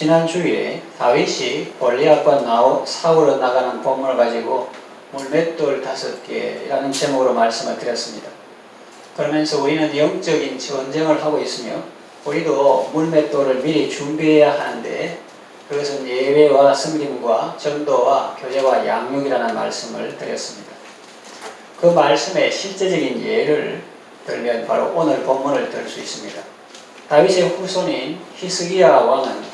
지난 주일에 다윗이 골리앗과 나오, 사울로 나가는 본문을 가지고 물맷돌 다섯 개라는 제목으로 말씀을 드렸습니다. 그러면서 우리는 영적인 전쟁을 하고 있으며 우리도 물맷돌을 미리 준비해야 하는데 그것은 예배와 섬김과 전도와 교제와 양육이라는 말씀을 드렸습니다. 그 말씀의 실제적인 예를 들면 바로 오늘 본문을 들 수 있습니다. 다윗의 후손인 히스기야 왕은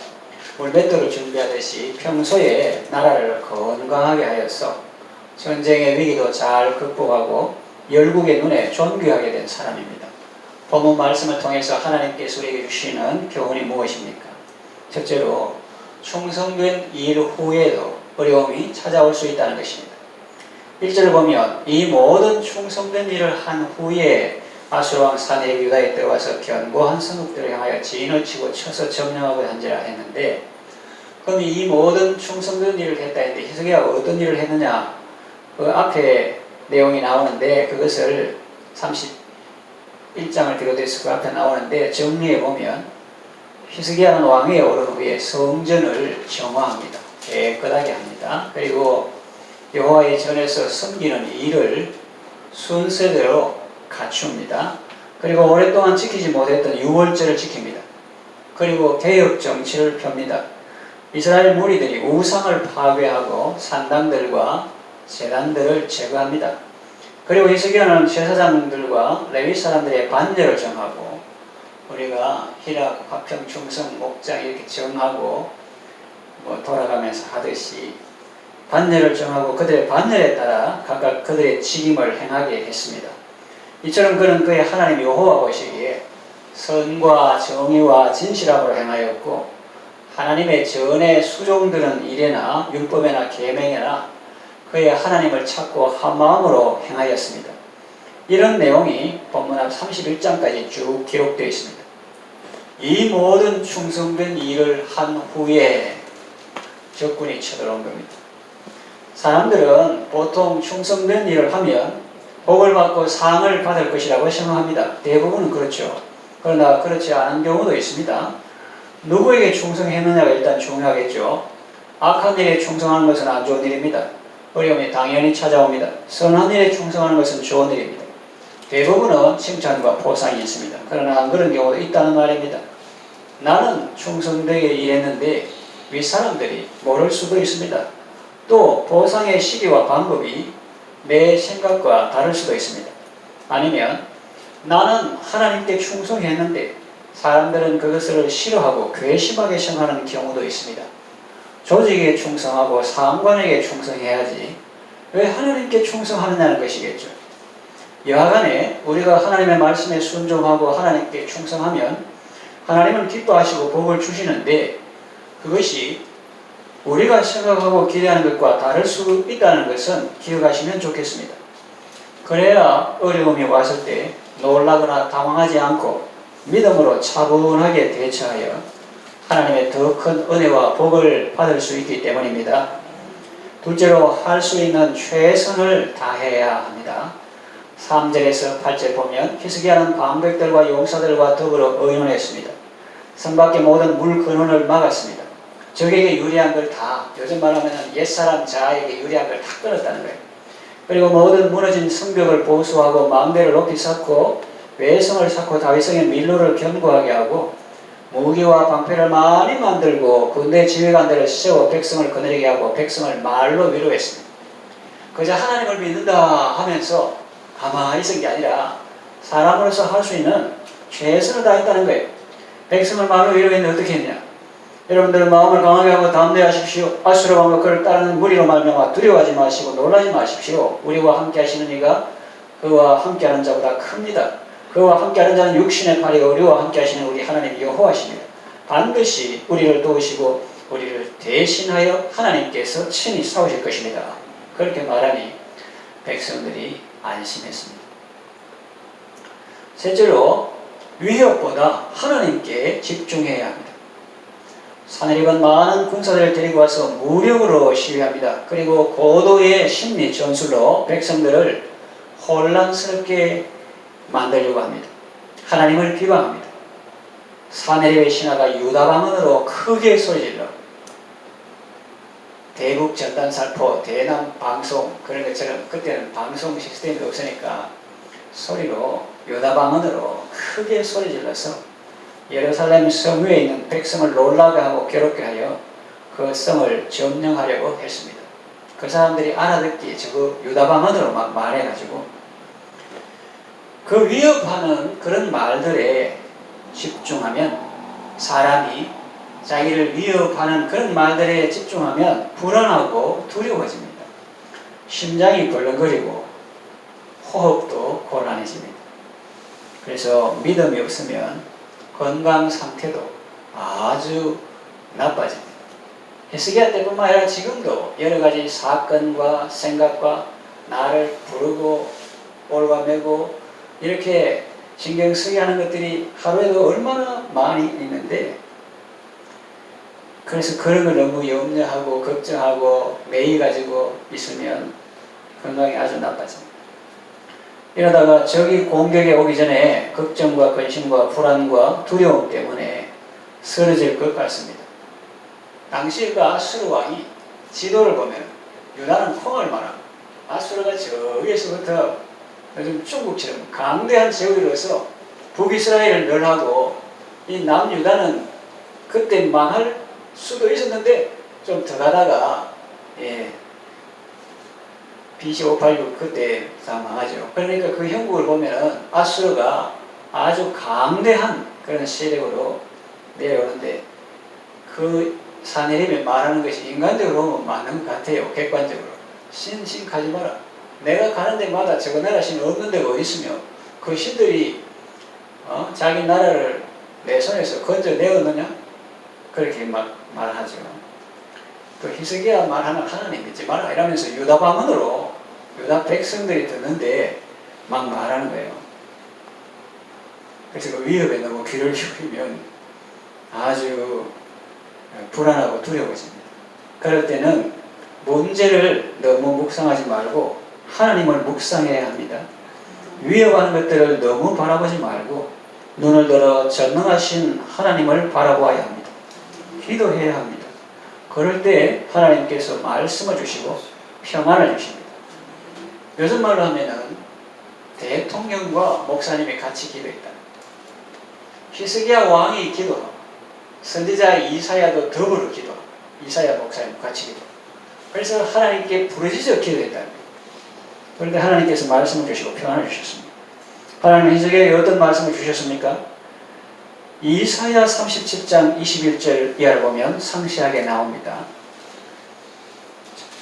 물맷돌을 준비하듯이 평소에 나라를 건강하게 하였어 전쟁의 위기도 잘 극복하고 열국의 눈에 존귀하게 된 사람입니다. 본문 말씀을 통해서 하나님께서 우리에게 주시는 교훈이 무엇입니까? 첫째로 충성된 일 후에도 어려움이 찾아올 수 있다는 것입니다. 1절을 보면 이 모든 충성된 일을 한 후에 아수르왕 사내 유다에 들어와서 견고한 성읍들을 향하여 진을 치고 쳐서 점령하고 한지라 했는데 그럼 이 모든 충성된 일을 했다 했는데 히스기야가 어떤 일을 했느냐 그 앞에 내용이 나오는데 그것을 31장을 비롯해서 그 앞에 나오는데 정리해 보면 히스기야는 왕위에 오른 후에 성전을 정화합니다. 깨끗하게 합니다. 그리고 여호와의 전에서 섬기는 일을 순서대로 갖춥니다. 그리고 오랫동안 지키지 못했던 유월절을 지킵니다. 그리고 개혁 정치를 펴니다. 이스라엘 무리들이 우상을 파괴하고 산당들과 재단들을 제거합니다. 그리고 히스기야는 제사장들과 레위 사람들의 반대를 정하고 우리가 희락, 화평, 충성, 목장 이렇게 정하고 뭐 돌아가면서 하듯이 반열을 정하고 그들의 반열에 따라 각각 그들의 직임을 행하게 했습니다. 이처럼 그는 그의 하나님 여호와 보시기에 선과 정의와 진실함으로 행하였고 하나님의 전에 수종들은 이래나 율법에나 계명에나 그의 하나님을 찾고 한 마음으로 행하였습니다. 이런 내용이 본문 앞 31장까지 쭉 기록되어 있습니다. 이 모든 충성된 일을 한 후에 적군이 쳐들어온 겁니다. 사람들은 보통 충성된 일을 하면 복을 받고 상을 받을 것이라고 생각합니다. 대부분은 그렇죠. 그러나 그렇지 않은 경우도 있습니다. 누구에게 충성했느냐가 일단 중요하겠죠. 악한 일에 충성하는 것은 안 좋은 일입니다. 어려움이 당연히 찾아옵니다. 선한 일에 충성하는 것은 좋은 일입니다. 대부분은 칭찬과 보상이 있습니다. 그러나 그런 경우도 있다는 말입니다. 나는 충성되게 일했는데 윗사람들이 모를 수도 있습니다. 또 보상의 시기와 방법이 내 생각과 다를 수도 있습니다. 아니면 나는 하나님께 충성했는데 사람들은 그것을 싫어하고 괘씸하게 생각하는 경우도 있습니다. 조직에 충성하고 사관에게 충성해야지 왜 하나님께 충성하느냐는 것이겠죠. 여하간에 우리가 하나님의 말씀에 순종하고 하나님께 충성하면 하나님은 기뻐하시고 복을 주시는데 그것이 우리가 생각하고 기대하는 것과 다를 수 있다는 것은 기억하시면 좋겠습니다. 그래야 어려움이 왔을 때 놀라거나 당황하지 않고 믿음으로 차분하게 대처하여 하나님의 더 큰 은혜와 복을 받을 수 있기 때문입니다. 둘째로 할 수 있는 최선을 다해야 합니다. 3절에서 8절 보면 히스기야는 방백들과 용사들과 더불어 의논했습니다. 성 밖의 모든 물 근원을 막았습니다. 적에게 유리한 걸 다, 요즘 말하면 옛사람 자에게 유리한 걸 다 끊었다는 거예요. 그리고 모든 무너진 성벽을 보수하고 망대를 높이 쌓고 외성을 쌓고 다윗성의 밀로를 견고하게 하고 무기와 방패를 많이 만들고 군대 지휘관들을 세워 백성을 거느리게 하고 백성을 말로 위로했습니다. 그저 하나님을 믿는다 하면서 가만히 있은 게 아니라 사람으로서 할 수 있는 최선을 다했다는 거예요. 백성을 말로 위로했는데 어떻게 했냐? 여러분들은 마음을 강하게 하고 담대하십시오. 아수르 왕과 그를 따르는 무리로 말미암아 두려워하지 마시고 놀라지 마십시오. 우리와 함께 하시는 이가 그와 함께하는 자보다 큽니다. 그와 함께하는 자는 육신의 팔이가 우리와 함께 하시는 우리 하나님 여호와십니다. 반드시 우리를 도우시고 우리를 대신하여 하나님께서 친히 싸우실 것입니다. 그렇게 말하니 백성들이 안심했습니다. 셋째로 위협보다 하나님께 집중해야 합니다. 사내리반 많은 군사들을 데리고 와서 무력으로 시위합니다. 그리고 고도의 심리 전술로 백성들을 혼란스럽게 만들려고 합니다. 하나님을 비방합니다. 사내립의 신하가 유다 방언으로 크게 소리질러 대북 전단 살포, 대남 방송 그런 것처럼 그때는 방송 시스템이 없으니까 소리로 유다 방언으로 크게 소리질러서 예루살렘 성 위에 있는 백성을 놀라게 하고 괴롭게 하여 그 성을 점령하려고 했습니다. 그 사람들이 알아듣기에 저거 유다 방언으로 막 말해가지고 그 위협하는 그런 말들에 집중하면 사람이 자기를 위협하는 그런 말들에 집중하면 불안하고 두려워집니다. 심장이 벌렁거리고 호흡도 곤란해집니다. 그래서 믿음이 없으면 건강 상태도 아주 나빠집니다. 히스기야 때뿐만 아니라 지금도 여러 가지 사건과 생각과 나를 부르고 올가매고 이렇게 신경 쓰게 하는 것들이 하루에도 얼마나 많이 있는데 그래서 그런 걸 너무 염려하고 걱정하고 매일 가지고 있으면 건강이 아주 나빠집니다. 이러다가 적이 공격에 오기 전에 걱정과 근심과 불안과 두려움 때문에 쓰러질 것 같습니다. 당시 그 아수르 왕이 지도를 보면 유다는 콩을 말하 아수르가 저기에서부터 요즘 중국처럼 강대한 제국으로서 북이스라엘을 멸하고 이 남유다는 그때 망할 수도 있었는데 좀 더 가다가 예, BC 586 그때 다 망하죠. 그러니까 그 형국을 보면은 아수르가 아주 강대한 그런 세력으로 내려오는데 그 사내림이 말하는 것이 인간적으로 보면 맞는 것 같아요. 객관적으로. 신 신 가지 마라. 내가 가는 데마다 저거 나라 신 없는 데가 있으며 그 신들이 어? 자기 나라를 내 손에서 건져내었느냐? 그렇게 막 말하죠. 그 히스기야 말하는 하나님 믿지 마라 이러면서 유다 방언으로 유다 백성들이 듣는데 막 말하는 거예요. 그래서 그 위협에 너무 귀를 기울이면 아주 불안하고 두려워집니다. 그럴 때는 문제를 너무 묵상하지 말고 하나님을 묵상해야 합니다. 위협하는 것들을 너무 바라보지 말고 눈을 들어 전능하신 하나님을 바라보아야 합니다. 기도해야 합니다. 그럴 때 하나님께서 말씀을 주시고 평안을 주십니다. 요즘 말로 하면은 대통령과 목사님이 같이 기도했다. 히스기야 왕이 기도하고 선지자 이사야도 더불어 기도하고 이사야 목사님 같이 기도. 그래서 하나님께 부르짖어 기도했다. 그런데 하나님께서 말씀을 주시고 평안을 주셨습니다. 하나님 히스기야에 어떤 말씀을 주셨습니까? 이사야 37장 21절 이하를 보면 상세하게 나옵니다.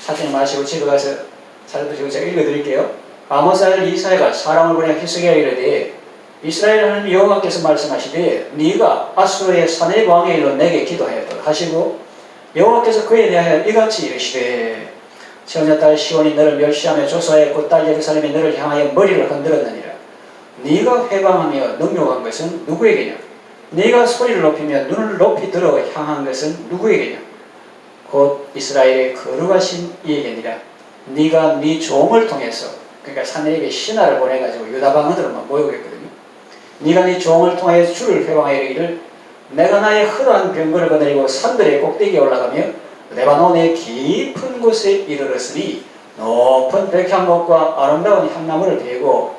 사진 마시고 집에 가서 찾아보시고 제가 읽어드릴게요. 아들 이사야가 사람을 보내 히스기야에 이르되 이스라엘 하나님 여호와께서 말씀하시되 네가 아수르의 사내 왕의 일로 내게 기도하였다 하시고 여호와께서 그에 대하여 이같이 이르시되 처녀딸 시온이 너를 멸시하며 조사하였고 딸 예루살렘이 너를 향하여 머리를 흔들었느니라. 네가 회방하며 능욕한 것은 누구에게냐? 네가 소리를 높이며 눈을 높이 들어 향한 것은 누구에게냐? 곧 이스라엘의 거룩하신 이에게니라 네가 네 종을 통해서 그러니까 사내에게 신하를 보내가지고 유다 방언으로만 모욕했거든요. 네가 네 종을 통하여 주를 회방하여 이르기를 내가 나의 흐르한 병거를 거느리고 산들의 꼭대기에 올라가며 레바논의 깊은 곳에 이르렀으니 높은 백향목과 아름다운 향나무를 베고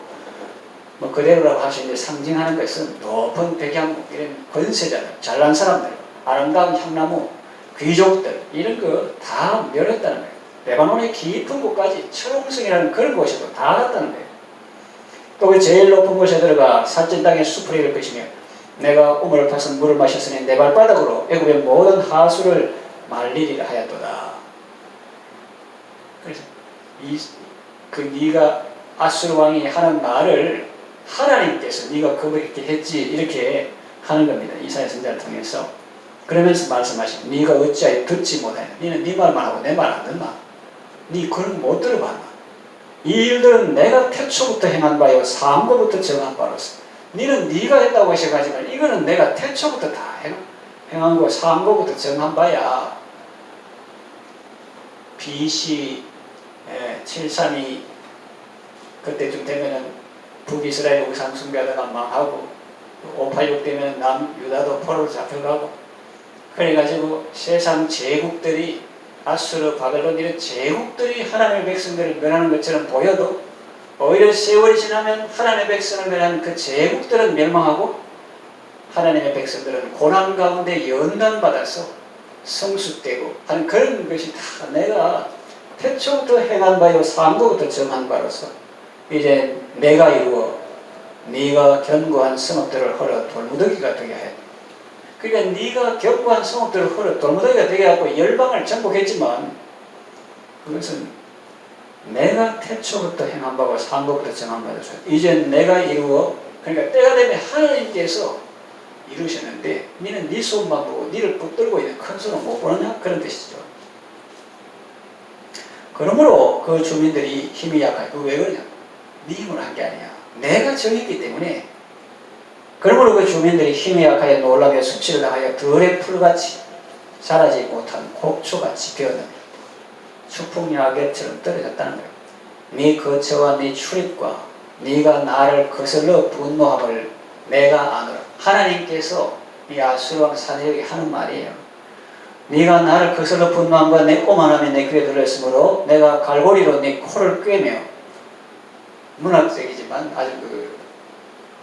뭐 그대로라고 할수 있는데 상징하는 것은 높은 백향목 이런 권세자들 잘난 사람들 아름다운 향나무 귀족들 이런 거 다 멸했다는 거예요 레바논의 깊은 곳까지 철옹성이라는 그런 곳에도 다 갔다는 거예요 또 그 제일 높은 곳에 들어가 살찐 땅에 숲을 잃을 것이며 내가 우물을 파서 물을 마셨으니 내 발바닥으로 애굽의 모든 하수를 말리리라 하였도다. 그래서 이, 그 네가 아수르 왕이 하는 말을 하나님께서 네가 그렇게 했지 이렇게 하는 겁니다. 이사야 선자를 통해서 그러면서 말씀하시고 네가 어찌하여 듣지 못하냐 너는 네 말만 하고 내 말 안 듣나 네 그런 못 들어봤나? 이 일들은 내가 태초부터 행한 바요 상고부터 정한 바로서. 너는 네가 했다고 하셔가지고 이거는 내가 태초부터 다 행, 행한 거 상고부터 정한 바야. BC 732 그때쯤 되면은 북이스라엘 우상 숭배하다가 망하고 586 되면 남 유다도 포로로 잡혀가고 그래가지고 세상 제국들이 아수르, 바벨론 이런 제국들이 하나님의 백성들을 멸하는 것처럼 보여도 오히려 세월이 지나면 하나님의 백성을 멸하는 그 제국들은 멸망하고 하나님의 백성들은 고난 가운데 연단받아서 성숙되고 하는 그런 것이 다 내가 태초부터 행한 바요 상고부터 정한 바로서 이제 내가 이루어 네가 견고한 성읍들을 헐어 돌무더기가 되게 해. 그러니까 네가 견고한 성읍들을 헐어 돌무더기가 되게 하고 열방을 정복했지만 그것은 내가 태초부터 행한 바고 상고부터 정한 바로서 이제 내가 이루어 그러니까 때가 되면 하나님께서 이루셨는데 니는 네 손만 보고 니를 붙들고 있는 큰 손을 못 보느냐 그런 뜻이죠. 그러므로 그 주민들이 힘이 약하게 그왜 그러냐? 네 힘으로 한 게 아니야. 내가 정했기 때문에 그러므로 그 주민들이 힘이 약하여 놀라며 수치를 당하여 들의 풀같이 자라지 못한 곡초같이 되었느니 추풍야개처럼 떨어졌다는 거예요. 네 거처와 네 출입과 네가 나를 거슬러 분노함을 내가 아노라. 하나님께서 이 아수르왕 사내에게 하는 말이에요. 네가 나를 거슬러 분노함과 내 오만함이 내 귀에 들렸으므로 내가 갈고리로 네 코를 꿰며 문학적이지만 아주 그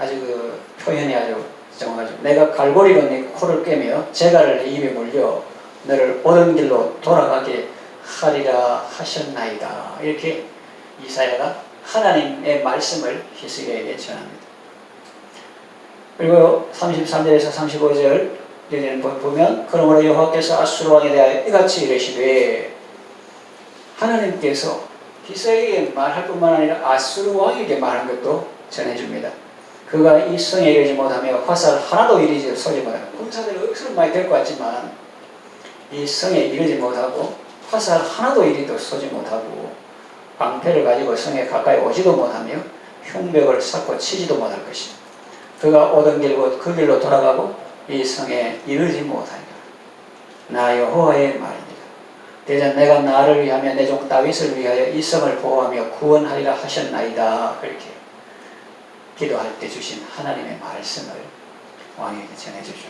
아주 그 표현이 아주 정확하죠. 내가 갈고리로 네 코를 꿰며 재갈을 네 입에 물려 너를 옳은 길로 돌아가게 하리라 하셨나이다. 이렇게 이사야가 하나님의 말씀을 히스기야에게 전합니다. 그리고 33절에서 35절 여기는 보면 그러므로 여호와께서 아수르 왕에 대하여 이같이 이르시되 하나님께서 히스기야에게 말할 뿐만 아니라 아수르 왕에게 말한 것도 전해줍니다. 그가 이 성에 이르지 못하며 화살 하나도 이르지 쏘지 못하고 군사들이 억수로 많이 될것 같지만 이 성에 이르지 못하고 화살 하나도 이리도 쏘지 못하고 방패를 가지고 성에 가까이 오지도 못하며 흉벽을 쌓고 치지도 못할 것이다. 그가 오던 길곧 그 길로 돌아가고 이 성에 이르지 못하니라. 나 여호와의 말입니다. 대전 내가 나를 위하며 내 종 다윗을 위하여 이 성을 보호하며 구원하리라 하셨나이다. 그렇게 기도할 때 주신 하나님의 말씀을 왕에게 전해주죠.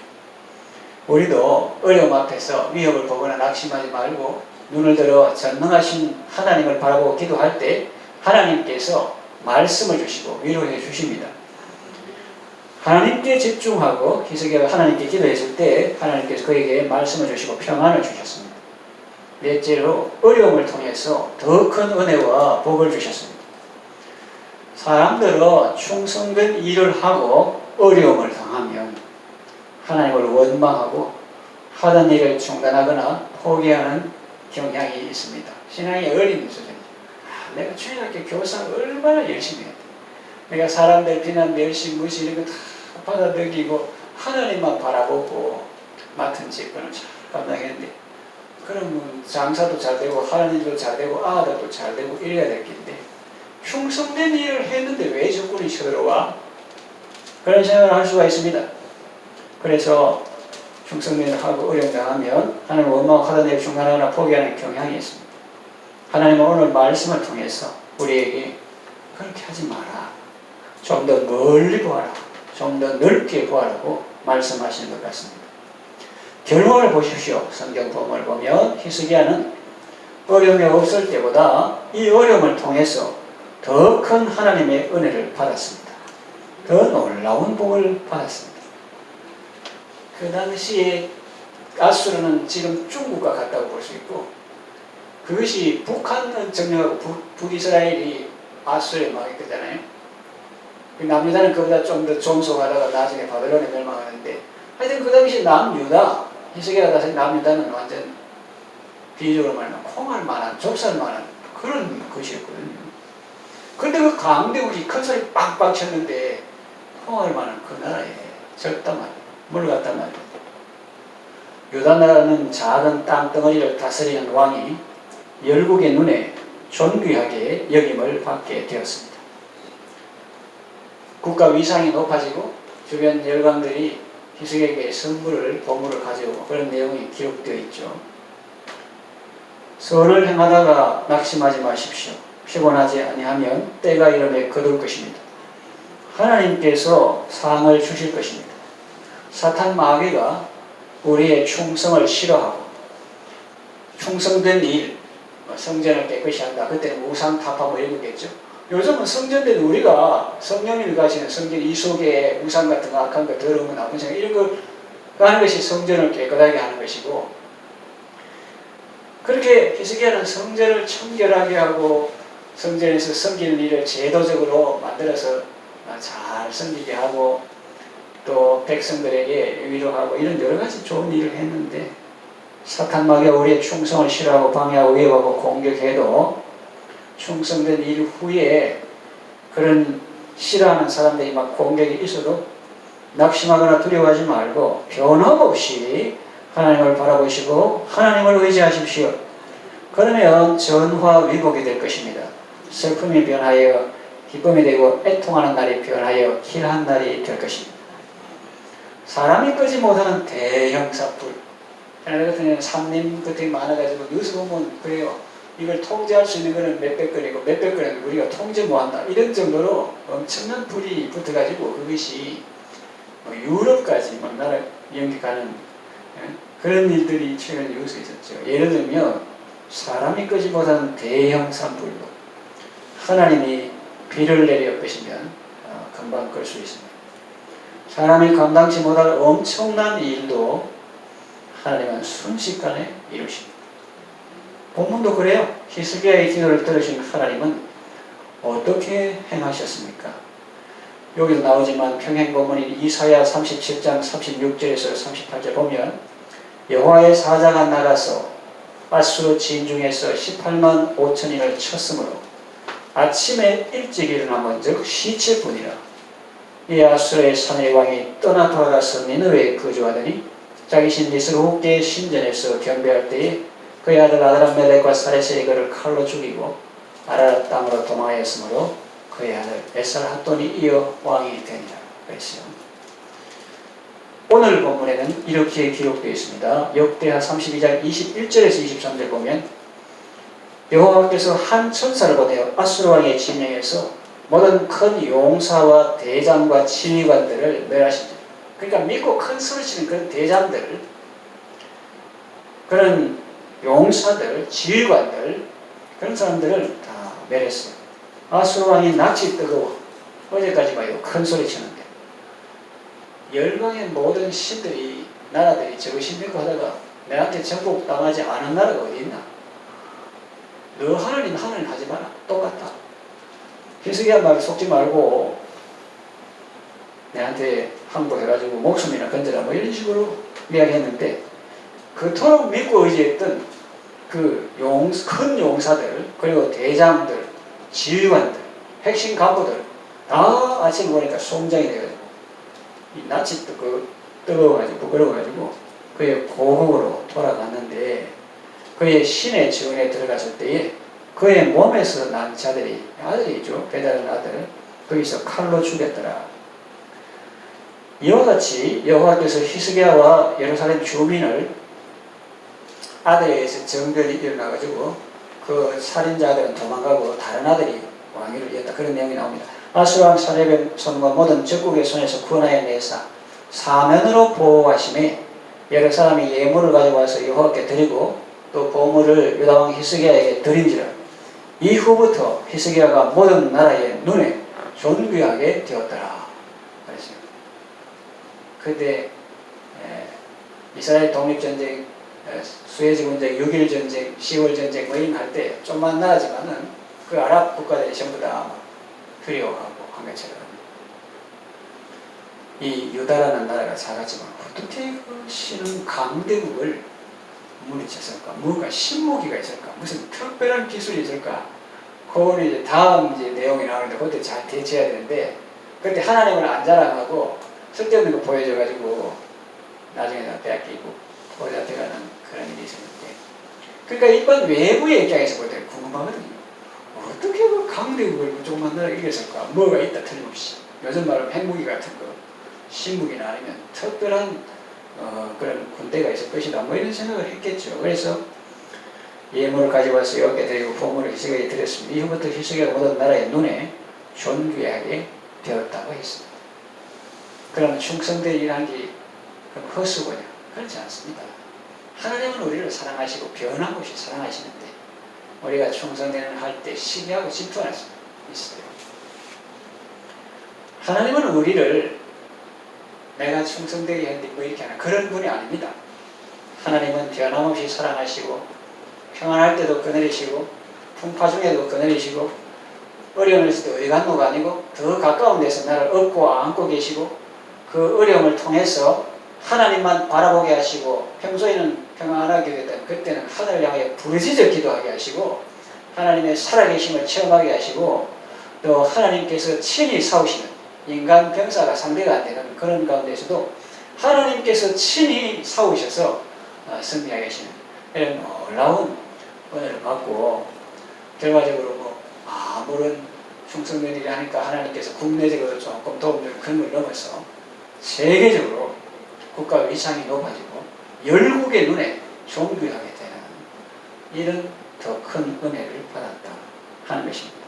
우리도 어려움 앞에서 위협을 보거나 낙심하지 말고 눈을 들어 전능하신 하나님을 바라보고 기도할 때 하나님께서 말씀을 주시고 위로해 주십니다. 하나님께 집중하고 기석이가 하나님께 기도했을 때 하나님께서 그에게 말씀을 주시고 평안을 주셨습니다. 넷째로 어려움을 통해서 더 큰 은혜와 복을 주셨습니다. 사람들은 충성된 일을 하고 어려움을 당하면 하나님을 원망하고 하던 일을 중단하거나 포기하는 경향이 있습니다. 신앙이 어린 수준이죠. 아, 내가 주일학교 교사 얼마나 열심히 했다. 내가 사람들 비난, 멸시, 무시 이런 거 다 받아들이고 하나님만 바라보고 맡은 직분을 잘 감당했는데 그러면 장사도 잘 되고 하나님도 잘 되고 아들도 잘 되고 이래야 될 텐데 충성된 일을 했는데 왜 적군이 쳐들어와? 그런 생각을 할 수가 있습니다. 그래서 충성된 일을 하고 어려움 당하면 하나님 원망하던 일 중간하거나 포기하는 경향이 있습니다. 하나님은 오늘 말씀을 통해서 우리에게 그렇게 하지 마라. 좀 더 멀리 보아라. 좀 더 넓게 보아라고 말씀하시는 것 같습니다. 결론을 보십시오. 성경 본문을 보면 히스기야는 어려움이 없을 때보다 이 어려움을 통해서 더 큰 하나님의 은혜를 받았습니다. 더 놀라운 복을 받았습니다. 그 당시에 아수르는 지금 중국과 같다고 볼 수 있고 그것이 북한은 점령하고 북, 북이스라엘이 아수르에 망했거잖아요. 그 남유다는 그보다 좀 더 존속하다가 나중에 바벨론에 멸망하는데 하여튼 그 당시 남유다 히스기야가 다시 남유다는 완전 비유적으로 말하면 콩할 만한 좁쌀 만한 그런 것이었거든요. 그런데 그 강대국이 큰 소리 빵빵 쳤는데 콩할 만한 그 나라에 절단 말이에요. 물갔단 말이에요. 유다 나라는 작은 땅덩어리를 다스리는 왕이 열국의 눈에 존귀하게 여김을 받게 되었습니다. 국가 위상이 높아지고 주변 열강들이 희석에게 선물을 보물을 가져오고 그런 내용이 기록되어 있죠. 선을 행하다가 낙심하지 마십시오. 피곤하지 아니하면 때가 이름에 거둘 것입니다. 하나님께서 상을 주실 것입니다. 사탄 마귀가 우리의 충성을 싫어하고 충성된 일, 뭐 성전을 깨끗이 한다. 그때는 우상 타파 뭐 이런 거겠죠. 요즘은 성전된 우리가 성령님이 가시는 성전 이 속에 우상 같은 거 악한 거 더러운 거 나쁜 생각 이런 거 하는 것이 성전을 깨끗하게 하는 것이고 그렇게 히스기야는 성전을 청결하게 하고 성전에서 섬기는 일을 제도적으로 만들어서 잘 섬기게 하고 또 백성들에게 위로하고 이런 여러 가지 좋은 일을 했는데 사탄 마귀가 우리의 충성을 싫어하고 방해하고 위협하고 공격해도 충성된 일 후에 그런 싫어하는 사람들이 막 공격이 있어도 낙심하거나 두려워하지 말고 변함없이 하나님을 바라보시고 하나님을 의지하십시오. 그러면 전화 위복이 될 것입니다. 슬픔이 변하여 기쁨이 되고 애통하는 날이 변하여 길한 날이 될 것입니다. 사람이 끄지 못하는 대형 사불. 옛날 같은 산림 게 많아가지고 뉴스 보면 그래요. 이걸 통제할 수 있는 거는 몇백 건이고 몇백 건은 우리가 통제 못한다. 이런 정도로 엄청난 불이 붙어가지고 그것이 뭐 유럽까지 막 나라 연기가는 예? 그런 일들이 최근에 뉴스에 있었죠. 예를 들면 사람이 끄지 못하는 대형 산불로 하나님이 비를 내려 끄시면 어, 금방 끌 수 있습니다. 사람이 감당치 못할 엄청난 일도 하나님은 순식간에 이루십니다. 본문도 그래요. 히스기야의 기도를 들으신 하나님은 어떻게 행하셨습니까? 여기도 나오지만 평행 본문인 이사야 37장 36절에서 38절 보면 여호와의 사자가 나가서 아수르 진중에서 18만 5천인을 쳤으므로 아침에 일찍 일어나면 즉 시체뿐이라 이 아수르의 산의 왕이 떠나 돌아가서 니느웨에 거주하더니 자기 신 니스루국계의 신전에서 경배할 때에 그의 아들 아드람멜렉과 사레셀이 그를 칼로 죽이고 아라라 땅으로 도망하였으므로 그의 아들 에살 핫돈이 이어 왕이 되니라 그랬어요. 오늘 본문에는 이렇게 기록되어 있습니다. 역대하 32장 21절에서 23절 보면 여호와께서 한 천사를 보내어 아수르 왕의 진영에서 모든 큰 용사와 대장과 지휘관들을 멸하십니다. 그러니까 믿고 큰 소리치는 그런 대장들, 그런 용사들, 지휘관들, 그런 사람들을 다 멸했어요. 아수르 왕이 낯이 뜨거워. 어제까지 봐요. 큰 소리 치는데. 열방의 모든 신들이, 나라들이 저것이 믿고 하다가 내한테 정복 당하지 않은 나라가 어디 있나? 너 하나님, 하나님 하지 마라. 똑같다. 희석이야 말 속지 말고 내한테 항복해가지고 목숨이나 건져라 뭐 이런 식으로 이야기했는데 그토록 믿고 의지했던 그 용, 큰 용사들 그리고 대장들 지휘관들 핵심 간부들 다 아침에 보니까 송장이 돼가지고 이 낯이 뜨거, 뜨거워가지고 부끄러워가지고 그의 고국으로 돌아갔는데 그의 신의 지원에 들어갔을 때에 그의 몸에서 난 자들이 아들이죠. 배다른 아들 거기서 칼로 죽였더라. 이와 같이 여호와께서 히스기야와 예루살렘 주민을 아들에 의해서 정변이 일어나가지고 그 살인자들은 도망가고 다른 아들이 왕위를 이었다. 그런 내용이 나옵니다. 아수왕 사렙의 손과 모든 적국의 손에서 구원하여 내사 사면으로 보호하심에 여러 사람이 예물을 가져와서 여호와께 드리고 또 보물을 유다왕 히스기야에게 드린지라 이후부터 히스기야가 모든 나라의 눈에 존귀하게 되었더라. 그랬어요. 그때 이스라엘 독립전쟁, 분쟁, 6.1 전쟁, 10월 전쟁 뭐 이런 할때 좀만 나라지만은 그 아랍 국가들이 전부 다 두려워하고 한 것처럼 이 유다라는 나라가 작았지만 어떻게 그 신은 강대국을 물리쳤을까? 뭔가 신무기가 있을까? 무슨 특별한 기술이 있을까? 그거는 이제 다음 이제 내용이 나오는데 그때 잘 대처해야 되는데 그때 하나님을 안 자랑하고 쓸데없는 거 보여줘가지고 나중에 다 빼앗기고 거기다 들어가는 그런 일이 있었는데 그러니까 일반 외부의 입장에서 볼 때 궁금하거든요. 어떻게 그 강대국을 조그만 나라 이겼을까? 뭐가 있다 틀림없이 요즘 말하면 핵무기 같은 거 신무기나 아니면 특별한 어, 그런 군대가 있을 것이다 뭐 이런 생각을 했겠죠. 그래서 예물을 가져와서 여기 드리고 보물을 희석에 드렸습니다. 이후부터 희석에 모든 나라의 눈에 존귀하게 되었다고 했습니다. 그러면 충성되리라는 게 그럼 헛수고냐? 그렇지 않습니다. 하나님은 우리를 사랑하시고 변함없이 사랑하시는데 우리가 충성되는 할 때 시기하고 질투할 수 있어요. 하나님은 우리를 내가 충성되게 했는데 뭐 이렇게 하는 그런 분이 아닙니다. 하나님은 변함없이 사랑하시고 평안할 때도 그늘이시고 풍파 중에도 그늘이시고 어려움에서 도 어디 간노가 아니고 더 가까운 데서 나를 업고 안고 계시고 그 어려움을 통해서 하나님만 바라보게 하시고 평소에는 평안하게 되던 그때는 하늘을 향하여 부르짖어 기도하게 하시고 하나님의 살아계심을 체험하게 하시고 또 하나님께서 친히 싸우시는 인간 병사가 상대가 안 되는 그런 가운데서도 하나님께서 친히 싸우셔서 어, 승리하게 하시는 이런 놀라운 은혜를 받고 결과적으로 뭐 아무런 충성된 일이 하니까 하나님께서 국내적으로 조금 도움을 걸 넘어서 세계적으로 국가 위상이 높아지고 열국의 눈에 존귀하게 되는 이런 더 큰 은혜를 받았다 하는 것입니다.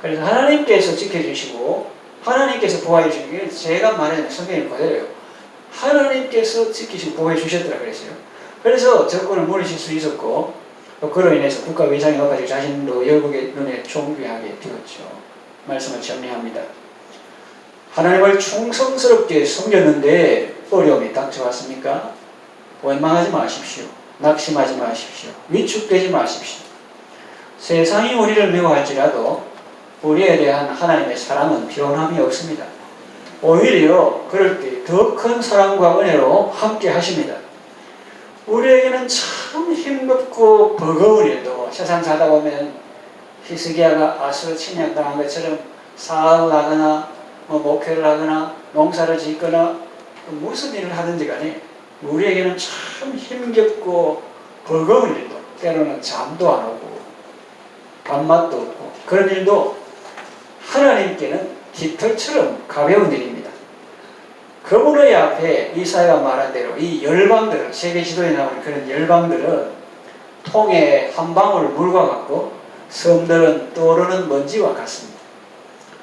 그래서 하나님께서 지켜주시고 하나님께서 보호해 주시는 게 제가 말하는 성경의 그대로예요. 하나님께서 지키시고 보호해 주셨더라 그랬어요. 그래서 적군을 물리칠 수 있었고 또 그로 인해서 국가 위상이 높아지고 자신도 열국의 눈에 존귀하게 되었죠. 말씀을 정리합니다. 하나님을 충성스럽게 섬겼는데 어려움이 닥쳐왔습니까? 원망하지 마십시오. 낙심하지 마십시오. 위축되지 마십시오. 세상이 우리를 미워할지라도 우리에 대한 하나님의 사랑은 변함이 없습니다. 오히려 그럴 때 더 큰 사랑과 은혜로 함께 하십니다. 우리에게는 참 힘겹고 버거운 일도 세상 살다 보면 히스기야가 아수르 침략당한 것처럼 사업을 하거나 뭐 목회를 하거나 농사를 짓거나 무슨 일을 하든지 간에 우리에게는 참 힘겹고 버거운 일도 때로는 잠도 안 오고 밥맛도 없고 그런 일도 하나님께는 깃털처럼 가벼운 일입니다. 그분의 앞에 이사야가 말한 대로 이 열방들은 세계 지도에 나오는 그런 열방들은 통에 한 방울 물과 같고 섬들은 떠오르는 먼지와 같습니다.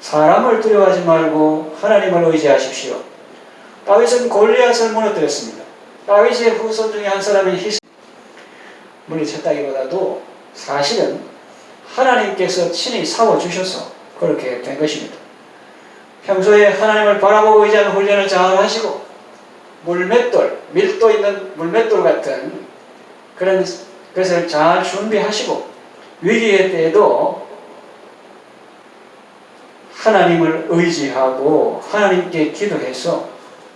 사람을 두려워하지 말고 하나님을 의지하십시오. 다윗은 골리앗을 무너뜨렸습니다. 다윗의 후손 중에 한 사람이 희생 물리쳤다기보다도 사실은 하나님께서 친히 싸워주셔서 그렇게 된 것입니다. 평소에 하나님을 바라보고 의지하는 훈련을 잘 하시고 물맷돌, 밀도 있는 물맷돌 같은 그런 것을 잘 준비하시고 위기의 때에도 하나님을 의지하고 하나님께 기도해서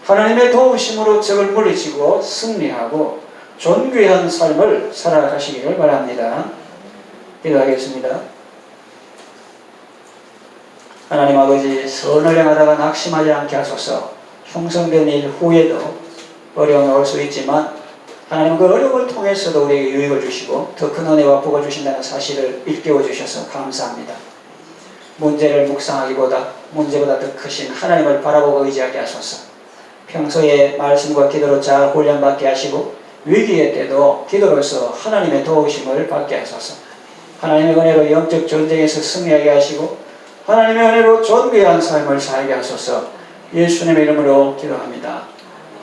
하나님의 도우심으로 적을 물리치고 승리하고 존귀한 삶을 살아가시기를 바랍니다. 기도하겠습니다. 하나님 아버지 선을 행하다가 낙심하지 않게 하소서. 형성된 일 후에도 어려움이 올 수 있지만 하나님 그 어려움을 통해서도 우리에게 유익을 주시고 더 큰 은혜와 복을 주신다는 사실을 일깨워 주셔서 감사합니다. 문제를 묵상하기보다 문제보다 더 크신 하나님을 바라보고 의지하게 하소서. 평소에 말씀과 기도로 잘 훈련받게 하시고 위기의 때도 기도로서 하나님의 도우심을 받게 하소서. 하나님의 은혜로 영적 전쟁에서 승리하게 하시고 하나님의 은혜로 존귀한 삶을 살게 하소서 예수님의 이름으로 기도합니다.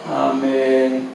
아멘.